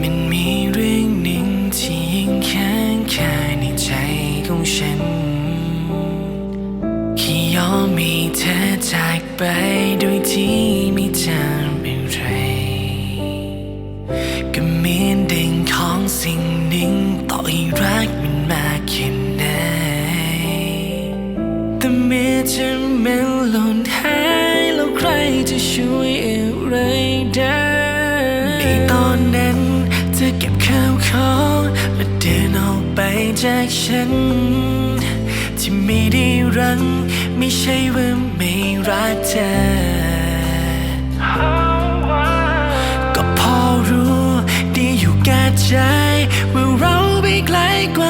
มันมีเรื่องหนึ่งที่ยังค้างคาในใจของฉันแค่ยอมมีเธอจากไปโดยที่ไม่จำเป็นไร ก็เหมือนด้งของสิ่งหนึ่งต่อให้รักมันมากแค่ไหนแต่เมื่อจะมันหล่นหายแล้วใครจะช่วยอะไรได้ ขาวของและเดินออกไปจากฉัน ที่ไม่ได้รัง ไม่ใช่ว่าไม่รักเธอ ก็พอรู้ดีอยู่แก่ใจว่าเราไปไกลกว่า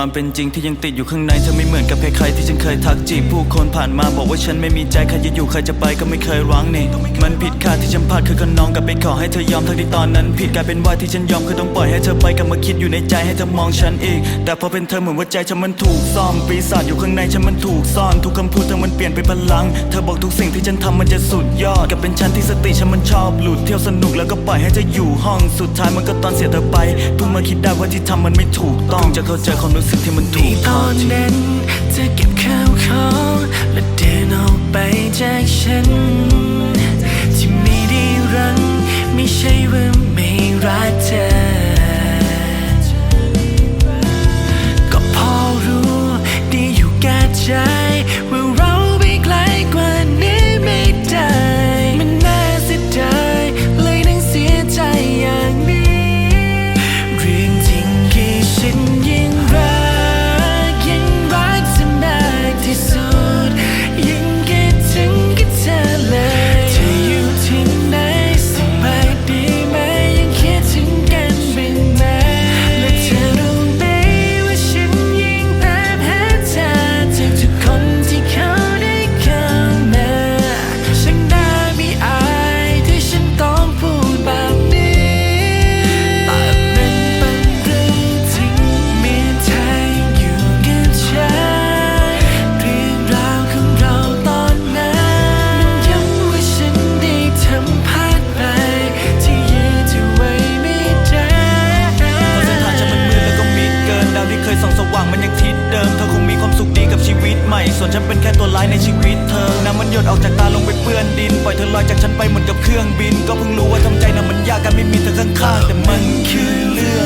ความเป็นจริงที่ยังติดอยู่ข้างในเธอไม่เหมือนกับใครๆที่ฉันเคยทักจีบผู้คนผ่านมาบอกว่าฉันไม่มีใจใครจะอยู่ใครจะไปก็ไม่เคยหวังนี่มันผิดคาดที่ฉันพลาดคือคนน้องกับไปขอให้เธอยอมทั้งที่ตอนนั้น ผิดกลายเป็นว่าที่ฉันยอมคือต้องปล่อยให้เธอไปกลับมาคิดอยู่ในใจให้เธอมองฉันอีก แต่พอเป็นเธอเหมือนว่าใจฉันมันถูกซ่อมปีศาจอยู่ข้างในฉันมันถูกซ่อนทุกคำพูดเธอมันเปลี่ยนเป็นพลัง เธอบอกทุกสิ่งที่ฉันทำมันจะสุดยอดกับเป็นฉันที่สติฉันมันชอบหลุดเที่ยวสนุกแล้วก็ปล่อยให้เธออยู่ห้องสุดท้ายมันก็ตอนเสียเธอไปเพิ่งมาคิดได้ว่าที่ทำมันไม่ถูกต้องจะเข้าใจความรู้สิ่งที่มันถูกตอนนั้นเธอเก็บข้าวของและเดินออกไปจากฉัน ที่ไม่ได้รังไม่ใช่ว่าไม่รักเธอ ก็พอรู้ดีอยู่แก่ใจ ออกจากตาลงไปเปื้อนดิน ปล่อยเธอลอยจากฉันไปเหมือนกับเครื่องบิน ก็เพิ่งรู้ว่าทำใจน่ะมันยากกันไม่มีเธอข้างๆแต่มันคือเรื่อง